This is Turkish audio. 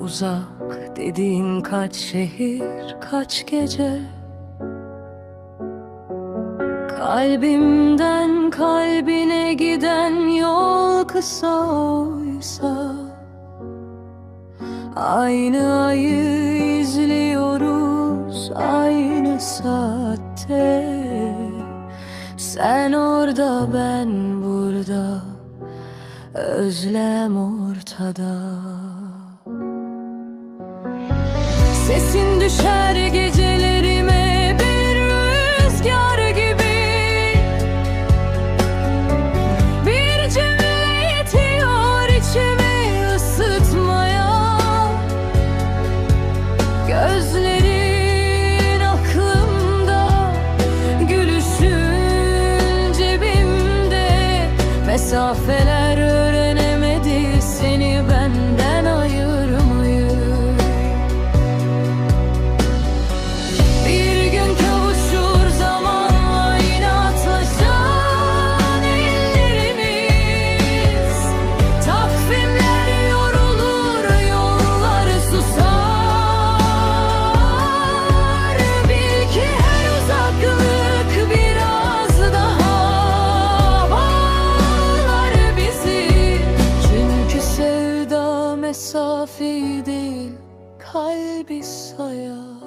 uzak dediğin kaç şehir kaç gece? Kalbimden kalbine giden yol kısa oysa Aynı ayı izliyoruz aynı saatte. Sen orada ben burada Özlem ortada Sesin düşer gecelerime bir rüzgar gibi. Bir cümle yetiyor içimi ısıtmaya. Gözlerin aklımda Gülüşün cebimde. Mesafeler Mesafeyi değil kalbi sayar